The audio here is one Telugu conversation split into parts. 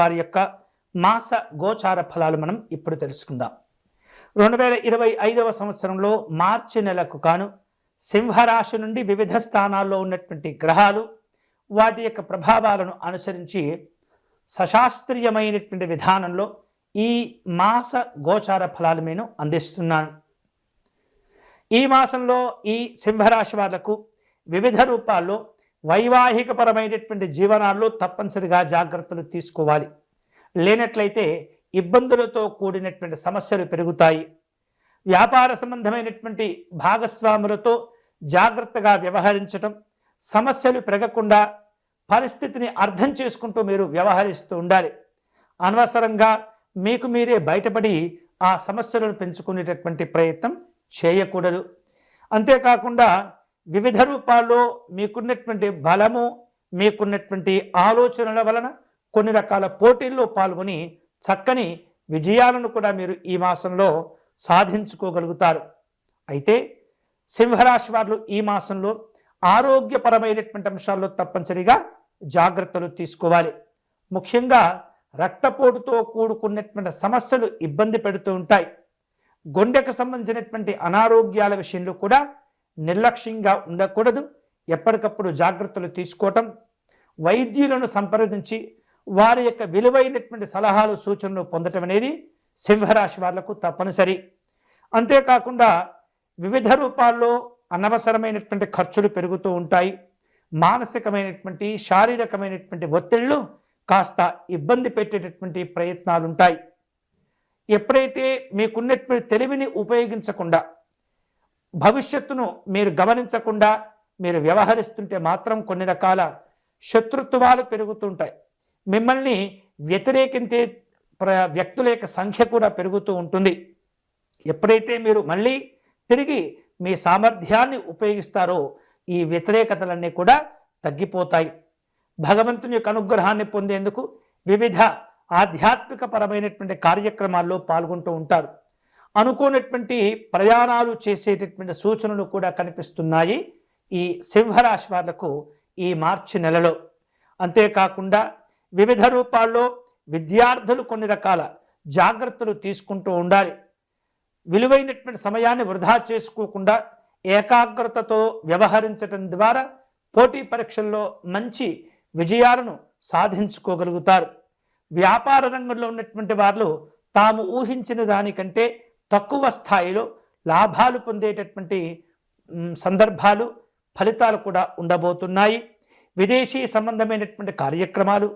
వారి యొక్క మాస గోచార ఫలాలు మనం ఇప్పుడు తెలుసుకుందాం. రెండు వేల ఇరవై ఐదవ సంవత్సరంలో మార్చి నెలకు కాను సింహరాశి నుండి వివిధ స్థానాల్లో ఉన్నటువంటి గ్రహాలు వాటి యొక్క ప్రభావాలను అనుసరించి సశాస్త్రీయమైనటువంటి విధానంలో ఈ మాస గోచార ఫలాలు నేను అందిస్తున్నాను. ఈ మాసంలో ఈ సింహరాశి వాళ్ళకు వివిధ రూపాల్లో వైవాహికపరమైనటువంటి జీవనాల్లో తప్పనిసరిగా జాగ్రత్తలు తీసుకోవాలి. లేనట్లయితే ఇబ్బందులతో కూడినటువంటి సమస్యలు పెరుగుతాయి. వ్యాపార సంబంధమైనటువంటి భాగస్వాములతో జాగ్రత్తగా వ్యవహరించటం సమస్యలు పెరగకుండా పరిస్థితిని అర్థం చేసుకుంటూ మీరు వ్యవహరిస్తూ ఉండాలి. అనవసరంగా మీకు మీరే బయటపడి ఆ సమస్యలను పెంచుకునేటటువంటి ప్రయత్నం చేయకూడదు. అంతేకాకుండా వివిధ రూపాల్లో మీకున్నటువంటి బలము మీకున్నటువంటి ఆలోచనల వలన కొన్ని రకాల పోటీల్లో పాల్గొని చక్కని విజయాలను కూడా మీరు ఈ మాసంలో సాధించుకోగలుగుతారు. అయితే సింహరాశి వారు ఈ మాసంలో ఆరోగ్యపరమైనటువంటి అంశాల్లో తప్పనిసరిగా జాగ్రత్తలు తీసుకోవాలి. ముఖ్యంగా రక్తపోటుతో కూడుకున్నటువంటి సమస్యలు ఇబ్బంది పెడుతూ ఉంటాయి. గుండెకు సంబంధించినటువంటి అనారోగ్యాల విషయంలో కూడా నిర్లక్ష్యంగా ఉండకూడదు. ఎప్పటికప్పుడు జాగ్రత్తలు తీసుకోవటం వైద్యులను సంప్రదించి వారి యొక్క విలువైనటువంటి సలహాలు సూచనలు పొందటం అనేది సింహరాశి వాళ్ళకు తప్పనిసరి. అంతేకాకుండా వివిధ రూపాల్లో అనవసరమైనటువంటి ఖర్చులు పెరుగుతూ ఉంటాయి. మానసికమైనటువంటి శారీరకమైనటువంటి ఒత్తిళ్ళు కాస్త ఇబ్బంది పెట్టేటటువంటి ప్రయత్నాలుంటాయి. ఎప్పుడైతే మీకున్నటువంటి తెలివిని ఉపయోగించకుండా భవిష్యత్తును మీరు గమనించకుండా మీరు వ్యవహరిస్తుంటే మాత్రం కొన్ని రకాల శత్రుత్వాలు పెరుగుతుంటాయి. మిమ్మల్ని వ్యతిరేకించే ప్ర వ్యక్తుల యొక్క సంఖ్య కూడా పెరుగుతూ ఉంటుంది. ఎప్పుడైతే మీరు మళ్ళీ తిరిగి మీ సామర్థ్యాన్ని ఉపయోగిస్తారో ఈ వ్యతిరేకతలన్నీ కూడా తగ్గిపోతాయి. భగవంతుని యొక్క అనుగ్రహాన్ని పొందేందుకు వివిధ ఆధ్యాత్మిక పరమైనటువంటి కార్యక్రమాల్లో పాల్గొంటూ ఉంటారు. అనుకోనటువంటి ప్రయాణాలు చేసేటటువంటి సూచనలు కూడా కనిపిస్తున్నాయి ఈ సింహరాశి వాళ్ళకు ఈ మార్చి నెలలో. అంతేకాకుండా వివిధ రూపాల్లో విద్యార్థులు కొన్ని రకాల జాగ్రత్తలు తీసుకుంటూ ఉండాలి. విలువైనటువంటి సమయాన్ని వృధా చేసుకోకుండా ఏకాగ్రతతో వ్యవహరించటం ద్వారా పోటీ పరీక్షల్లో మంచి విజయాలను సాధించుకోగలుగుతారు. వ్యాపార రంగంలో ఉన్నటువంటి వాళ్ళు తాము ఊహించిన దానికంటే తక్కువ స్థాయిలో లాభాలు పొందేటటువంటి సందర్భాలు ఫలితాలు కూడా ఉండబోతున్నాయి. విదేశీ సంబంధమైనటువంటి కార్యక్రమాలు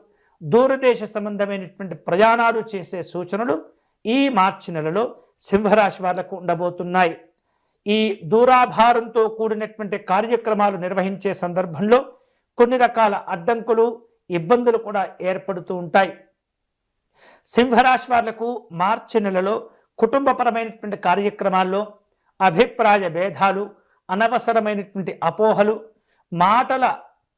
దూరదేశ సంబంధమైనటువంటి ప్రయాణాలు చేసే సూచనలు ఈ మార్చి నెలలో సింహరాశి వాళ్ళకు ఉండబోతున్నాయి. ఈ దూరాభారంతో కూడినటువంటి కార్యక్రమాలు నిర్వహించే సందర్భంలో కొన్ని రకాల అడ్డంకులు ఇబ్బందులు కూడా ఏర్పడుతూ ఉంటాయి. సింహరాశి వాళ్ళకు మార్చి నెలలో కుటుంబపరమైనటువంటి కార్యక్రమాల్లో అభిప్రాయ భేదాలు అనవసరమైనటువంటి అపోహలు మాటల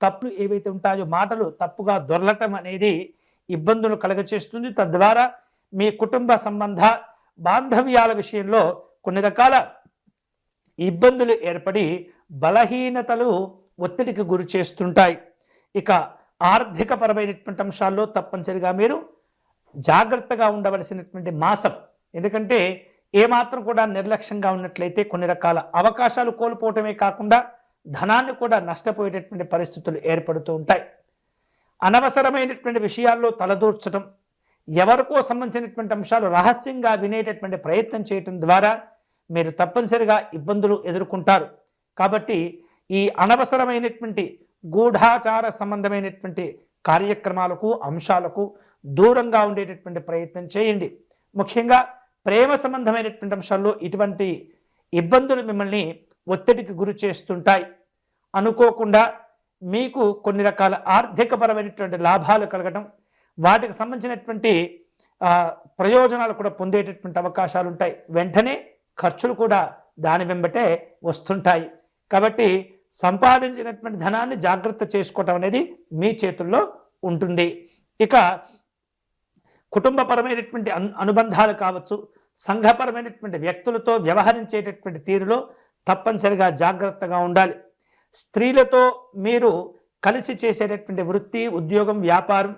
తప్పులు ఏవైతే ఉంటాయో మాటలు తప్పుగా దొరలటం అనేది ఇబ్బందులు కలగచేస్తుంది. తద్వారా మీ కుటుంబ సంబంధ బాంధవ్యాల విషయంలో కొన్ని రకాల ఇబ్బందులు ఏర్పడి బలహీనతలు ఒత్తిడికి గురి చేస్తుంటాయి. ఇక ఆర్థిక పరమైనటువంటి అంశాల్లో తప్పనిసరిగా మీరు జాగ్రత్తగా ఉండవలసినటువంటి మాసం ఎందుకంటే ఏమాత్రం కూడా నిర్లక్ష్యంగా ఉన్నట్లయితే కొన్ని రకాల అవకాశాలు కోల్పోవటమే కాకుండా ధనాన్ని కూడా నష్టపోయేటటువంటి పరిస్థితులు ఏర్పడుతూ ఉంటాయి. అనవసరమైనటువంటి విషయాల్లో తలదూర్చడం ఎవరికో సంబంధించినటువంటి అంశాలు రహస్యంగా వినేటటువంటి ప్రయత్నం చేయటం ద్వారా మీరు తప్పనిసరిగా ఇబ్బందులు ఎదుర్కొంటారు. కాబట్టి ఈ అనవసరమైనటువంటి గూఢాచార సంబంధమైనటువంటి కార్యక్రమాలకు అంశాలకు దూరంగా ఉండేటటువంటి ప్రయత్నం చేయండి. ముఖ్యంగా ప్రేమ సంబంధమైనటువంటి అంశాల్లో ఇటువంటి ఇబ్బందులు మిమ్మల్ని ఒత్తిడికి గురి చేస్తుంటాయి. అనుకోకుండా మీకు కొన్ని రకాల ఆర్థికపరమైనటువంటి లాభాలు కలగడం వాటికి సంబంధించినటువంటి ప్రయోజనాలు కూడా పొందేటటువంటి అవకాశాలు ఉంటాయి వెంటనే ఖర్చులు కూడా దాని వెంబటే వస్తుంటాయి. కాబట్టి సంపాదించినటువంటి ధనాన్ని జాగ్రత్త చేసుకోవటం అనేది మీ చేతుల్లో ఉంటుంది. ఇక కుటుంబపరమైనటువంటి అను అనుబంధాలు కావచ్చు సంఘపరమైనటువంటి వ్యక్తులతో వ్యవహరించేటటువంటి తీరులో తప్పనిసరిగా జాగ్రత్తగా ఉండాలి. స్త్రీలతో మీరు కలిసి చేసేటటువంటి వృత్తి ఉద్యోగం వ్యాపారం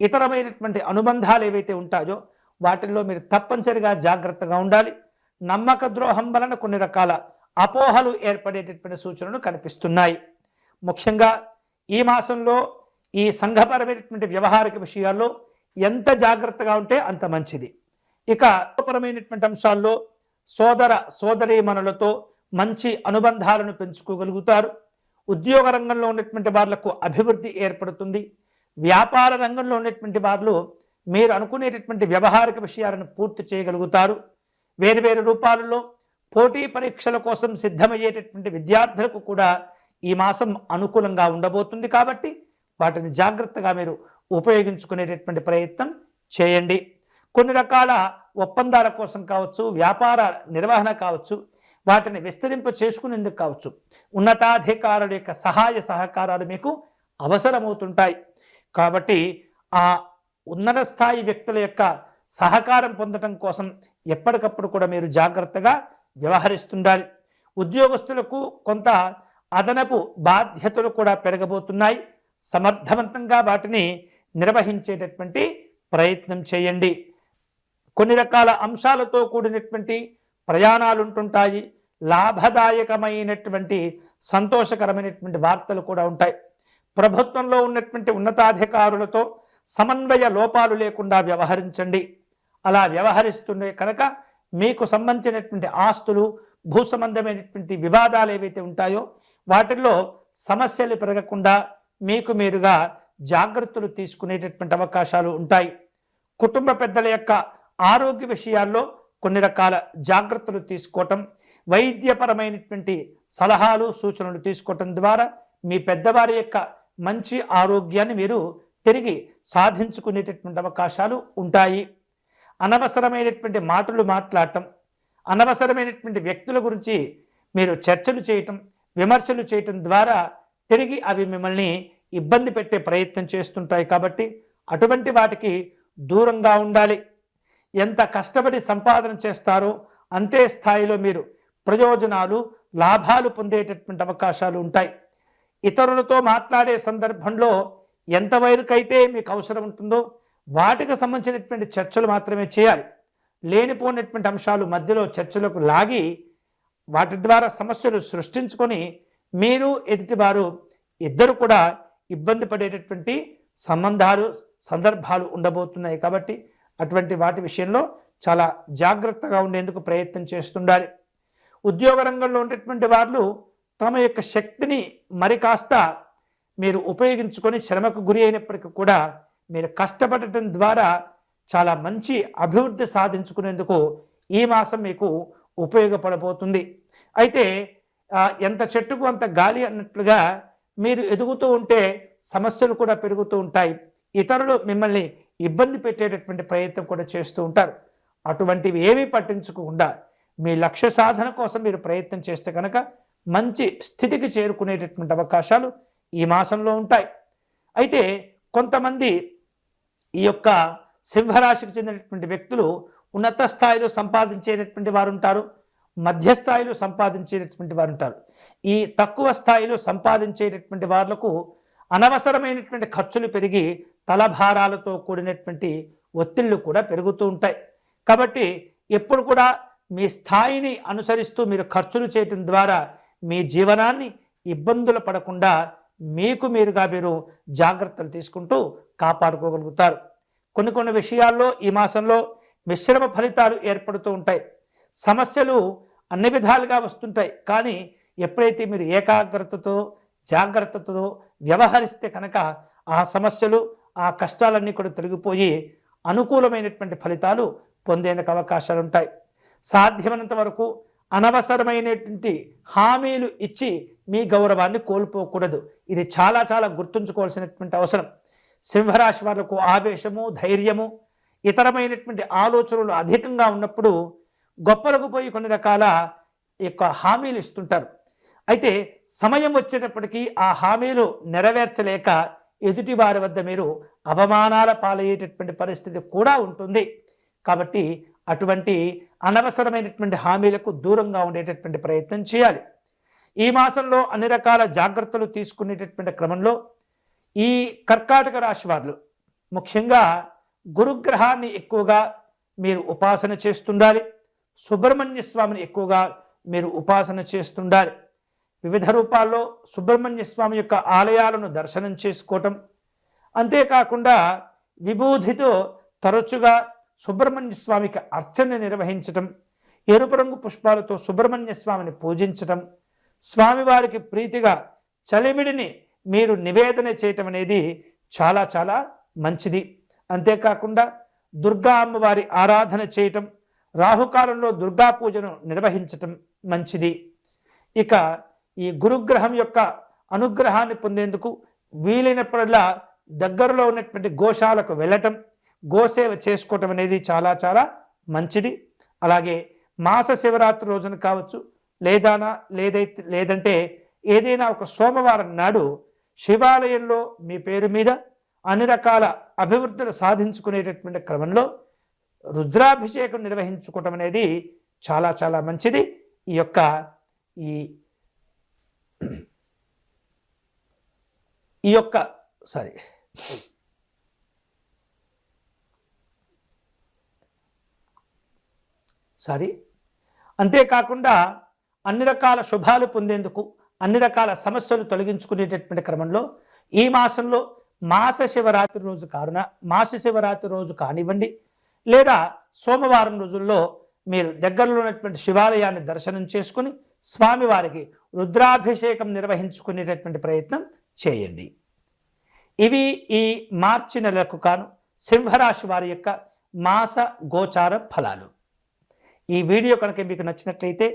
ఇతరమైనటువంటి అనుబంధాలు ఏవైతే ఉంటాయో వాటిల్లో మీరు తప్పనిసరిగా జాగ్రత్తగా ఉండాలి. నమ్మక ద్రోహం వలన కొన్ని రకాల అపోహలు ఏర్పడేటటువంటి సూచనలు కనిపిస్తున్నాయి. ముఖ్యంగా ఈ మాసంలో ఈ సంఘపరమైనటువంటి వ్యవహారిక విషయాల్లో ఎంత జాగ్రత్తగా ఉంటే అంత మంచిది. ఇక పరమైనటువంటి అంశాల్లో సోదర సోదరీమణులతో మంచి అనుబంధాలను పెంచుకోగలుగుతారు. ఉద్యోగ రంగంలో ఉన్నటువంటి వాళ్ళకు అభివృద్ధి ఏర్పడుతుంది. వ్యాపార రంగంలో ఉన్నటువంటి వారు మీరు అనుకునేటటువంటి వ్యవహారిక విషయాలను పూర్తి చేయగలుగుతారు. వేరువేరు రూపాలలో పోటీ పరీక్షల కోసం సిద్ధమయ్యేటటువంటి విద్యార్థులకు కూడా ఈ మాసం అనుకూలంగా ఉండబోతుంది కాబట్టి వాటిని జాగ్రత్తగా మీరు ఉపయోగించుకునేటటువంటి ప్రయత్నం చేయండి. కొన్ని రకాల ఒప్పందాల కోసం కావచ్చు వ్యాపార నిర్వహణ కావచ్చు వాటిని విస్తరింప చేసుకునేందుకు కావచ్చు. ఉన్నతాధికారుల యొక్క సహాయ సహకారాలు మీకు అవసరమవుతుంటాయి. కాబట్టి ఆ ఉన్నత స్థాయి వ్యక్తుల యొక్క సహకారం పొందడం కోసం ఎప్పటికప్పుడు కూడా మీరు జాగ్రత్తగా వ్యవహరిస్తుండాలి. ఉద్యోగస్తులకు కొంత అదనపు బాధ్యతలు కూడా పెరగబోతున్నాయి. సమర్థవంతంగా వాటిని నిర్వహించేటటువంటి ప్రయత్నం చేయండి. కొన్ని రకాల అంశాలతో కూడినటువంటి ప్రయాణాలు ఉంటుంటాయి లాభదాయకమైనటువంటి సంతోషకరమైనటువంటి వార్తలు కూడా ఉంటాయి. ప్రభుత్వంలో ఉన్నటువంటి ఉన్నతాధికారులతో సమన్వయ లోపాలు లేకుండా వ్యవహరించండి. అలా వ్యవహరిస్తుండే కనుక మీకు సంబంధించినటువంటి ఆస్తులు భూ సంబంధమైనటువంటి వివాదాలు ఏవైతే ఉంటాయో వాటిల్లో సమస్యలు పెరగకుండా మీకు మీరుగా జాగ్రత్తలు తీసుకునేటటువంటి అవకాశాలు ఉంటాయి. కుటుంబ పెద్దల యొక్క ఆరోగ్య విషయాల్లో కొన్ని రకాల జాగ్రత్తలు తీసుకోవటం వైద్యపరమైనటువంటి సలహాలు సూచనలు తీసుకోవటం ద్వారా మీ పెద్దవారి యొక్క మంచి ఆరోగ్యాన్ని మీరు తిరిగి సాధించుకునేటటువంటి అవకాశాలు ఉంటాయి. అనవసరమైనటువంటి మాటలు మాట్లాడటం అనవసరమైనటువంటి వ్యక్తుల గురించి మీరు చర్చలు చేయటం విమర్శలు చేయటం ద్వారా తిరిగి అవి మిమ్మల్ని ఇబ్బంది పెట్టే ప్రయత్నం చేస్తుంటాయి కాబట్టి అటువంటి వాటికి దూరంగా ఉండాలి. ఎంత కష్టపడి సంపాదన చేస్తారో అంతే స్థాయిలో మీరు ప్రయోజనాలు లాభాలు పొందేటటువంటి అవకాశాలు ఉంటాయి. ఇతరులతో మాట్లాడే సందర్భంలో ఎంతవరకైతే మీకు అవసరం ఉంటుందో వాటికి సంబంధించినటువంటి చర్చలు మాత్రమే చేయాలి. లేనిపోయినటువంటి అంశాలు మధ్యలో చర్చలకు లాగి వాటి ద్వారా సమస్యలు సృష్టించుకొని మీరు ఎదుటివారు ఇద్దరు కూడా ఇబ్బంది పడేటటువంటి సంబంధాలు సందర్భాలు ఉండబోతున్నాయి కాబట్టి అటువంటి వాటి విషయంలో చాలా జాగ్రత్తగా ఉండేందుకు ప్రయత్నం చేస్తుండాలి. ఉద్యోగ రంగంలో ఉండేటువంటి వాళ్ళు తమ యొక్క శక్తిని మరి కాస్త మీరు ఉపయోగించుకొని శ్రమకు గురి అయినప్పటికీ కూడా మీరు కష్టపడటం ద్వారా చాలా మంచి అభివృద్ధి సాధించుకునేందుకు ఈ మాసం మీకు ఉపయోగపడబోతుంది. అయితే ఎంత చెట్టుకు అంత గాలి అన్నట్లుగా మీరు ఎదుగుతూ ఉంటే సమస్యలు కూడా పెరుగుతూ ఉంటాయి. ఇతరులు మిమ్మల్ని ఇబ్బంది పెట్టేటటువంటి ప్రయత్నం కూడా చేస్తూ ఉంటారు. అటువంటివి ఏమీ పట్టించుకోకుండా మీ లక్ష్య సాధన కోసం మీరు ప్రయత్నం చేస్తే కనుక మంచి స్థితికి చేరుకునేటటువంటి అవకాశాలు ఈ మాసంలో ఉంటాయి. అయితే కొంతమంది ఈ యొక్క సింహరాశికి చెందినటువంటి వ్యక్తులు ఉన్నత స్థాయిలో సంపాదించేటటువంటి వారు ఉంటారు మధ్యస్థాయిలో సంపాదించేటటువంటి వారు ఉంటారు. ఈ తక్కువ స్థాయిలో సంపాదించేటటువంటి వాళ్ళకు అనవసరమైనటువంటి ఖర్చులు పెరిగి తలభారాలతో కూడినటువంటి ఒత్తిళ్ళు కూడా పెరుగుతూ ఉంటాయి. కాబట్టి ఎప్పుడు కూడా మీ స్థాయిని అనుసరిస్తూ మీరు ఖర్చులు చేయటం ద్వారా మీ జీవనాన్ని ఇబ్బందులు పడకుండా మీకు మీరుగా మీరు జాగ్రత్తలు తీసుకుంటూ కాపాడుకోగలుగుతారు. కొన్ని కొన్ని విషయాల్లో ఈ మాసంలో మిశ్రమ ఫలితాలు ఏర్పడుతూ ఉంటాయి. సమస్యలు అన్ని విధాలుగా వస్తుంటాయి. కానీ ఎప్పుడైతే మీరు ఏకాగ్రతతో జాగ్రత్తతో వ్యవహరిస్తే కనుక ఆ సమస్యలు ఆ కష్టాలన్నీ కూడా తొలగిపోయి అనుకూలమైనటువంటి ఫలితాలు పొందేందుకు అవకాశాలు ఉంటాయి సాధ్యమైనంత వరకు అనవసరమైనటువంటి హామీలు ఇచ్చి మీ గౌరవాన్ని కోల్పోకూడదు. ఇది చాలా చాలా గుర్తుంచుకోవాల్సినటువంటి అవసరం. సింహరాశి వాళ్ళకు ఆవేశము ధైర్యము ఇతరమైనటువంటి ఆలోచనలు అధికంగా ఉన్నప్పుడు గొప్పలకు పోయి కొన్ని రకాల యొక్క హామీలు ఇస్తుంటారు. అయితే సమయం వచ్చేటప్పటికీ ఆ హామీలు నెరవేర్చలేక ఎదుటి వారి వద్ద మీరు అవమానాల పాలయ్యేటటువంటి పరిస్థితి కూడా ఉంటుంది. కాబట్టి అటువంటి అనవసరమైనటువంటి హామీలకు దూరంగా ఉండేటటువంటి ప్రయత్నం చేయాలి. ఈ మాసంలో అన్ని రకాల జాగ్రత్తలు తీసుకునేటటువంటి క్రమంలో ఈ కర్కాటక రాశి వారు ముఖ్యంగా గురుగ్రహాన్ని ఎక్కువగా మీరు ఉపాసన చేస్తుండాలి. సుబ్రహ్మణ్య స్వామిని ఎక్కువగా మీరు ఉపాసన చేస్తుండాలి. వివిధ రూపాల్లో సుబ్రహ్మణ్య స్వామి యొక్క ఆలయాలను దర్శనం చేసుకోవటం. అంతేకాకుండా విభూతితో తరచుగా సుబ్రహ్మణ్య స్వామికి అర్చన నిర్వహించటం. ఎరుపు రంగు పుష్పాలతో సుబ్రహ్మణ్య స్వామిని పూజించటం. స్వామివారికి ప్రీతిగా చలిమిడిని మీరు నివేదన చేయటం అనేది చాలా చాలా మంచిది. అంతేకాకుండా దుర్గా అమ్మవారి ఆరాధన చేయటం. రాహుకాలంలో దుర్గా పూజను నిర్వహించటం మంచిది. ఇక ఈ గురుగ్రహం యొక్క అనుగ్రహాన్ని పొందేందుకు వీలైనప్పుడల్లా దగ్గరలో ఉన్నటువంటి గోశాలకు వెళ్ళటం గోసేవ చేసుకోవటం అనేది చాలా చాలా మంచిది. అలాగే మాస శివరాత్రి రోజున కావచ్చు లేదానా లేదైతే లేదంటే ఏదైనా ఒక సోమవారం నాడు శివాలయంలో మీ పేరు మీద అన్ని రకాల అభివృద్ధులు సాధించుకునేటటువంటి క్రమంలో రుద్రాభిషేకం నిర్వహించుకోవటం అనేది చాలా చాలా మంచిది. ఈ యొక్క ఈ ఈ యొక్క సారీ సారీ అంతేకాకుండా అన్ని రకాల శుభాలు పొందేందుకు అన్ని రకాల సమస్యలు తొలగించుకునేటటువంటి క్రమంలో ఈ మాసంలో మాస శివరాత్రి రోజు కారున మాస శివరాత్రి రోజు కానివ్వండి లేదా సోమవారం రోజుల్లో మీరు దగ్గరలో ఉన్నటువంటి శివాలయాన్ని దర్శనం చేసుకుని స్వామివారికి రుద్రాభిషేకం నిర్వహించుకునేటటువంటి ప్రయత్నం చేయండి. ఇవి ఈ మార్చి నెలకు కాను సింహరాశి వారి యొక్క మాస గోచార ఫలాలు. ఈ వీడియో కనుక మీకు నచ్చినట్లయితే